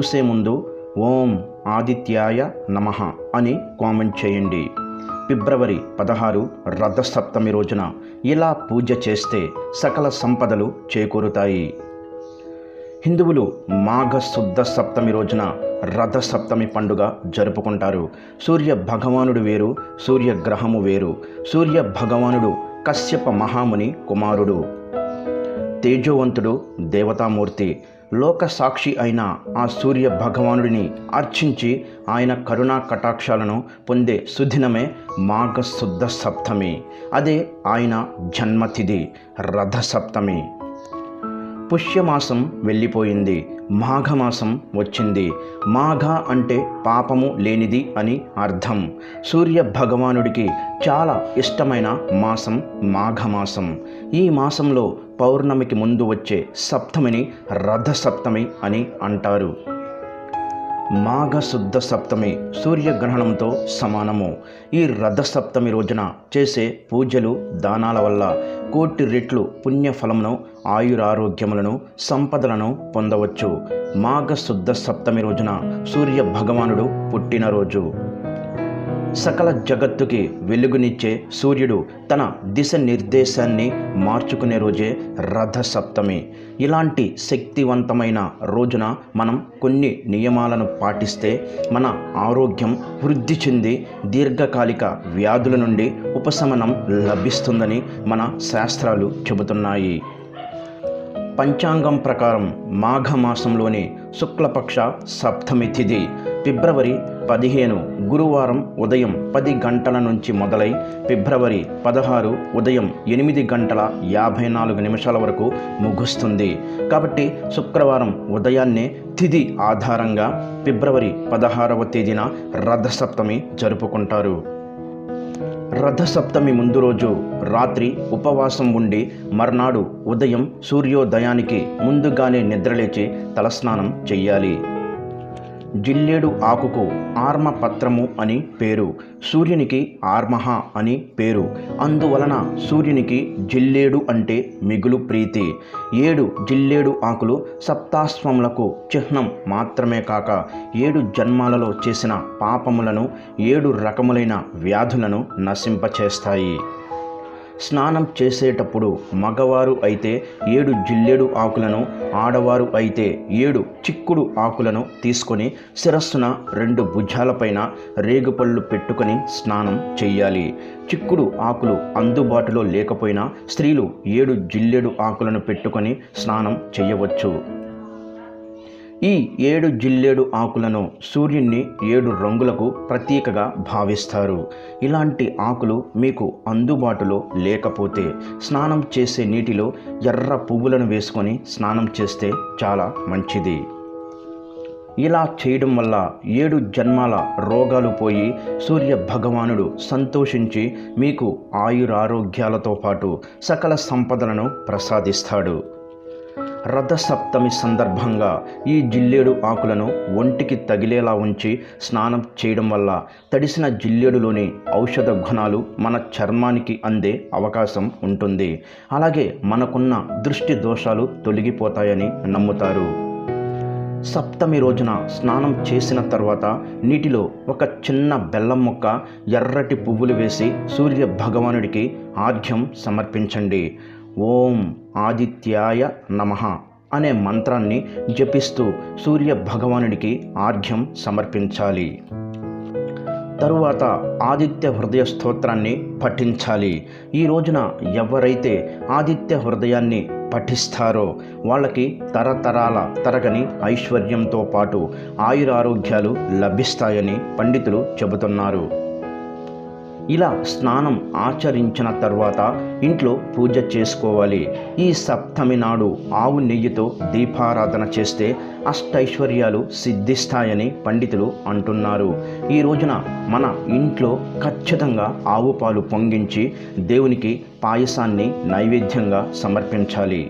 చూసే ముందు ఓం ఆదిత్యాయ నమ అని కామెంట్ చేయండి. ఫిబ్రవరి పదహారు రథసప్తమి రోజున ఇలా పూజ చేస్తే సకల సంపదలు చేకూరుతాయి. హిందువులు మాఘ శుద్ధ సప్తమి రోజున రథసప్తమి పండుగ జరుపుకుంటారు. సూర్య భగవానుడు వేరు సూర్యగ్రహము వేరు. సూర్య భగవానుడు కశ్యప మహాముని కుమారుడు. తేజోవంతుడు దేవతామూర్తి. లోక సాక్షి అయిన ఆ సూర్య భగవానుడిని అర్చించి ఆయన కరుణా కటాక్షాలను పొందే సుదినమే మాఘశుద్ధ సప్తమి. అదే ఆయన జన్మతిథి రథ సప్తమి పుష్యమాసం వెళ్ళిపోయింది. మాఘమాసం వచ్చింది. మాఘ అంటే పాపము లేనిది అని అర్థం. సూర్య భగవానుడికి చాలా ఇష్టమైన మాసం మాఘమాసం. ఈ మాసంలో పౌర్ణమికి ముందు వచ్చే సప్తమిని రథసప్తమి అని అంటారు. మాఘ శుద్ధ సప్తమి సూర్యగ్రహణంతో సమానము. ఈ రథ సప్తమి రోజున చేసే పూజలు దానాల వల్ల కోటి రెట్లు పుణ్యఫలమును ఆయురారోగ్యములను సంపదలను పొందవచ్చు. మాఘ శుద్ధ సప్తమి రోజున సూర్య భగవానుడు పుట్టినరోజు. సకల జగత్తుకి వెలుగునిచ్చే సూర్యుడు తన దిశ నిర్దేశాన్ని మార్చుకునే రోజే రథ సప్తమి ఇలాంటి శక్తివంతమైన రోజున మనం కొన్ని నియమాలను పాటిస్తే మన ఆరోగ్యం వృద్ధి చెంది దీర్ఘకాలిక వ్యాధుల నుండి ఉపశమనం లభిస్తుందని మన శాస్త్రాలు చెబుతున్నాయి. పంచాంగం ప్రకారం మాఘమాసంలోని శుక్లపక్ష సప్తమి తిథి. ఫిబ్రవరి పదిహేను గురువారం ఉదయం పది గంటల నుంచి మొదలై ఫిబ్రవరి పదహారు ఉదయం ఎనిమిది గంటల యాభై నాలుగు నిమిషాల వరకు ముగుస్తుంది. కాబట్టి శుక్రవారం ఉదయాన్నే తిథి ఆధారంగా ఫిబ్రవరి పదహారవ తేదీన రథసప్తమి జరుపుకుంటారు. రథసప్తమి ముందు రోజు రాత్రి ఉపవాసం ఉండి మర్నాడు ఉదయం సూర్యోదయానికి ముందుగానే నిద్రలేచి తలస్నానం చెయ్యాలి. జిల్లేడు ఆకుకు ఆర్మపత్రము అని పేరు. సూర్యునికి ఆర్మహ అని పేరు. అందువలన సూర్యునికి జిల్లేడు అంటే మిగులు ప్రీతి. ఏడు జిల్లేడు ఆకులు సప్తాశ్వములకు చిహ్నం మాత్రమే కాక ఏడు జన్మాలలో చేసిన పాపములను ఏడు రకములైన వ్యాధులను నశింపచేస్తాయి. స్నానం చేసేటప్పుడు మగవారు అయితే ఏడు జిల్లెడు ఆకులను ఆడవారు అయితే ఏడు చిక్కుడు ఆకులను తీసుకొని శిరస్సున రెండు భుజాలపైన రేగుపళ్ళు పెట్టుకొని స్నానం చెయ్యాలి. చిక్కుడు ఆకులు అందుబాటులో లేకపోయినా స్త్రీలు ఏడు జిల్లెడు ఆకులను పెట్టుకొని స్నానం చేయవచ్చు ఈ ఏడు జిల్లేడు ఆకులను సూర్యుణ్ణి ఏడు రంగులకు ప్రతీకగా భావిస్తారు. ఇలాంటి ఆకులు మీకు అందుబాటులో లేకపోతే స్నానం చేసే నీటిలో ఎర్ర పువ్వులను వేసుకొని స్నానం చేస్తే చాలా మంచిది. ఇలా చేయడం వల్ల ఏడు జన్మాల రోగాలు పోయి సూర్య భగవానుడు సంతోషించి మీకు ఆయురారోగ్యాలతో పాటు సకల సంపదలను ప్రసాదిస్తాడు. రథసప్తమి సందర్భంగా ఈ జిల్లేడు ఆకులను ఒంటికి తగిలేలా ఉంచి స్నానం చేయడం వల్ల తడిసిన జిల్లేడులోని ఔషధ గుణాలు మన చర్మానికి అందే అవకాశం ఉంటుంది. అలాగే మనకున్న దృష్టి దోషాలు తొలగిపోతాయని నమ్ముతారు. సప్తమి రోజున స్నానం చేసిన తర్వాత నీటిలో ఒక చిన్న బెల్లం ముక్క ఎర్రటి పువ్వులు వేసి సూర్య భగవానుడికి ఆర్ఘ్యం సమర్పించండి. ఓం ఆదిత్యాయ నమ అనే మంత్రాన్ని జపిస్తూ సూర్య భగవానుడికి ఆర్ఘ్యం సమర్పించాలి. తరువాత ఆదిత్య హృదయ స్తోత్రాన్ని పఠించాలి. ఈ రోజున ఎవరైతే ఆదిత్య హృదయాన్ని పఠిస్తారో వాళ్ళకి తరతరాల తరగని ఐశ్వర్యంతో పాటు ఆయురారోగ్యాలు లభిస్తాయని పండితులు చెబుతున్నారు. ఇలా స్నానం ఆచరించిన తర్వాత ఇంట్లో పూజ చేసుకోవాలి. ఈ సప్తమి నాడు ఆవు నెయ్యితో దీపారాధన చేస్తే అష్టైశ్వర్యాలు సిద్ధిస్తాయని పండితులు అంటున్నారు. ఈ రోజున మన ఇంట్లో ఖచ్చితంగా ఆవు పాలు పొంగించి దేవునికి పాయసాన్ని నైవేద్యంగా సమర్పించాలి.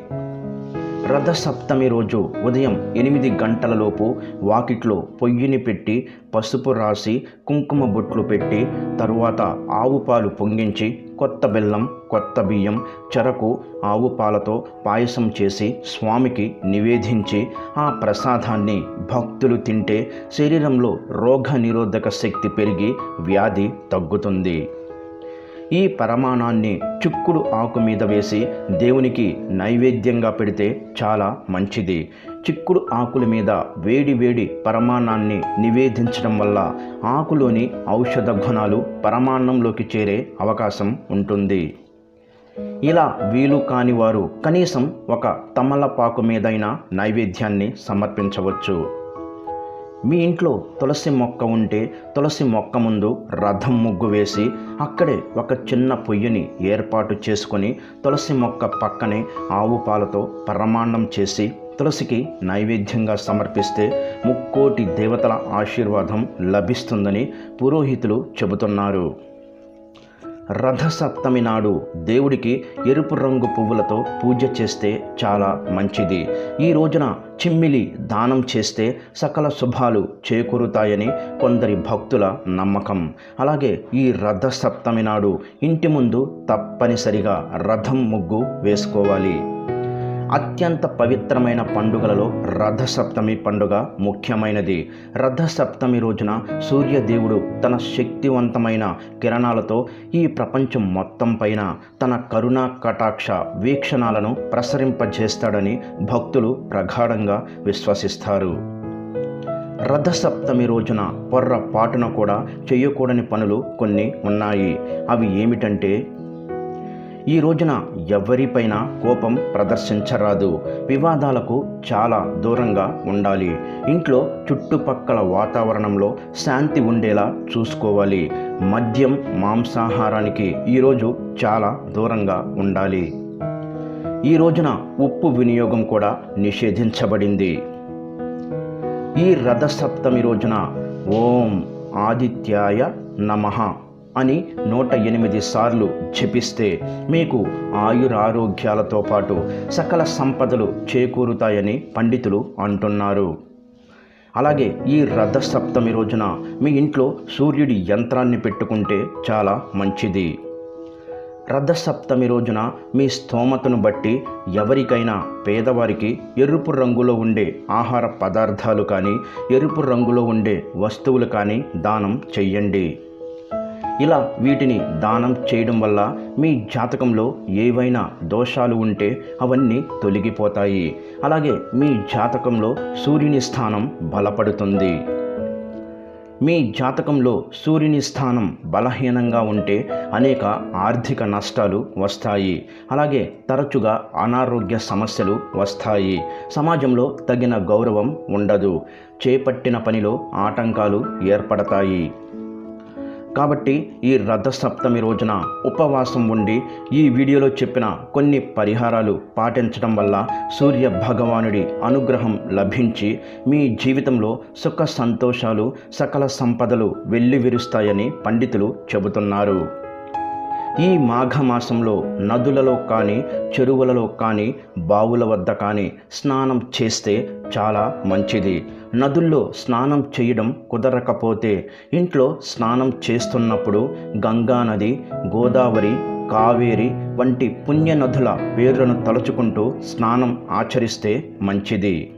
రథసప్తమి రోజు ఉదయం ఎనిమిది గంటలలోపు వాకిట్లో పొయ్యిని పెట్టి పసుపు రాసి కుంకుమ బొట్లు పెట్టి తరువాత ఆవు పాలు పొంగించి కొత్త బెల్లం కొత్త బియ్యం చెరకు ఆవు పాలతో పాయసం చేసి స్వామికి నివేదించి ఆ ప్రసాదాన్ని భక్తులు తింటే శరీరంలో రోగ నిరోధక శక్తి పెరిగి వ్యాధి తగ్గుతుంది. ఈ పరమాణాన్ని చిక్కుడు ఆకు మీద వేసి దేవునికి నైవేద్యంగా పెడితే చాలా మంచిది. చిక్కుడు ఆకుల మీద వేడి వేడి పరమాణాన్ని నివేదించడం వల్ల ఆకులోని ఔషధ గుణాలు పరమాన్నంలోకి చేరే అవకాశం ఉంటుంది. ఇలా వీలు కాని వారు కనీసం ఒక తమలపాకు మీదైనా నైవేద్యాన్ని సమర్పించవచ్చు. మీ ఇంట్లో తులసి మొక్క ఉంటే తులసి మొక్క ముందు రథం ముగ్గు వేసి అక్కడే ఒక చిన్న పొయ్యిని ఏర్పాటు చేసుకొని తులసి మొక్క పక్కనే ఆవు పాలతో పరమాన్నం చేసి తులసికి నైవేద్యంగా సమర్పిస్తే ముక్కోటి దేవతల ఆశీర్వాదం లభిస్తుందని పురోహితులు చెబుతున్నారు. రథసప్తమి నాడు దేవుడికి ఎరుపు రంగు పువ్వులతో పూజ చేస్తే చాలా మంచిది. ఈ రోజున చిమ్మిలి దానం చేస్తే సకల శుభాలు చేకూరుతాయని కొందరి భక్తుల నమ్మకం. అలాగే ఈ రథసప్తమి నాడు ఇంటి ముందు తప్పనిసరిగా రథం ముగ్గు వేసుకోవాలి. అత్యంత పవిత్రమైన పండుగలలో రథసప్తమి పండుగ ముఖ్యమైనది. రథసప్తమి రోజున సూర్యదేవుడు తన శక్తివంతమైన కిరణాలతో ఈ ప్రపంచం మొత్తం పైన తన కరుణా కటాక్ష వీక్షణాలను ప్రసరింపజేస్తాడని భక్తులు ప్రగాఢంగా విశ్వసిస్తారు. రథసప్తమి రోజున పొర్రపాటున కూడా చేయకూడని పనులు కొన్ని ఉన్నాయి. అవి ఏమిటంటే ఈ రోజున ఎవరిపైన కోపం ప్రదర్శించరాదు. వివాదాలకు చాలా దూరంగా ఉండాలి. ఇంట్లో చుట్టుపక్కల వాతావరణంలో శాంతి ఉండేలా చూసుకోవాలి. మద్యం మాంసాహారానికి ఈరోజు చాలా దూరంగా ఉండాలి. ఈ రోజున ఉప్పు వినియోగం కూడా నిషేధించబడింది. ఈ రథసప్తమి రోజున ఓం ఆదిత్యాయ నమః. అని నూట ఎనిమిది సార్లు జపిస్తే మీకు ఆయురారోగ్యాలతో పాటు సకల సంపదలు చేకూరుతాయని పండితులు అంటున్నారు. అలాగే ఈ రథసప్తమి రోజున మీ ఇంట్లో సూర్యుడి యంత్రాన్ని పెట్టుకుంటే చాలా మంచిది. రథసప్తమి రోజున మీ స్తోమతను బట్టి ఎవరికైనా పేదవారికి ఎరుపు రంగులో ఉండే ఆహార పదార్థాలు కానీ ఎరుపు రంగులో ఉండే వస్తువులు కానీ దానం చెయ్యండి. ఇలా వీటిని దానం చేయడం వల్ల మీ జాతకంలో ఏవైనా దోషాలు ఉంటే అవన్నీ తొలగిపోతాయి. అలాగే మీ జాతకంలో సూర్యుని స్థానం బలపడుతుంది. మీ జాతకంలో సూర్యుని స్థానం బలహీనంగా ఉంటే అనేక ఆర్థిక నష్టాలు వస్తాయి. అలాగే తరచుగా అనారోగ్య సమస్యలు వస్తాయి. సమాజంలో తగిన గౌరవం ఉండదు. చేపట్టిన పనిలో ఆటంకాలు ఏర్పడతాయి. కాబట్టి ఈ రథ సప్తమి రోజున ఉపవాసం ఉండి ఈ వీడియోలో చెప్పిన కొన్ని పరిహారాలు పాటించడం వల్ల సూర్య భగవానుడి అనుగ్రహం లభించి మీ జీవితంలో సుఖ సంతోషాలు సకల సంపదలు వెల్లివిరుస్తాయని పండితులు చెబుతున్నారు. ఈ మాఘమాసంలో నదులలో కానీ చెరువులలో కానీ బావుల వద్ద కానీ స్నానం చేస్తే చాలా మంచిది. నదుల్లో స్నానం చేయడం కుదరకపోతే ఇంట్లో స్నానం చేస్తున్నప్పుడు గంగా నది గోదావరి కావేరి వంటి పుణ్యనదుల పేర్లను తలుచుకుంటూ స్నానం ఆచరిస్తే మంచిది.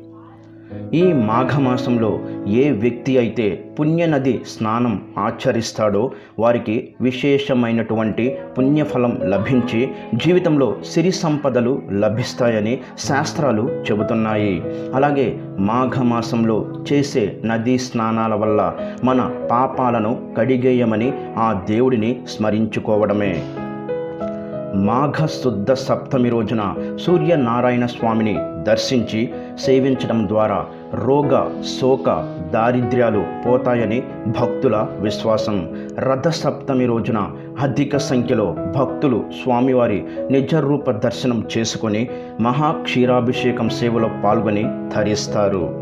ఈ మాఘమాసంలో ఏ వ్యక్తి అయితే పుణ్యనది స్నానం ఆచరిస్తాడో వారికి విశేషమైనటువంటి పుణ్యఫలం లభించి జీవితంలో సిరి సంపదలు లభిస్తాయని శాస్త్రాలు చెబుతున్నాయి. అలాగే మాఘమాసంలో చేసే నదీ స్నానాల వల్ల మన పాపాలను కడిగేయమని ఆ దేవుడిని స్మరించుకోవడమే. మాఘశుద్ధ సప్తమి రోజున సూర్యనారాయణ స్వామిని దర్శించి సేవించడం ద్వారా రోగ శోక దారిద్ర్యాలు పోతాయని భక్తుల విశ్వాసం. రథసప్తమి రోజున అధిక సంఖ్యలో భక్తులు స్వామివారి నిజరూప దర్శనం చేసుకొని మహాక్షీరాభిషేకం సేవలో పాల్గొని ధరిస్తారు.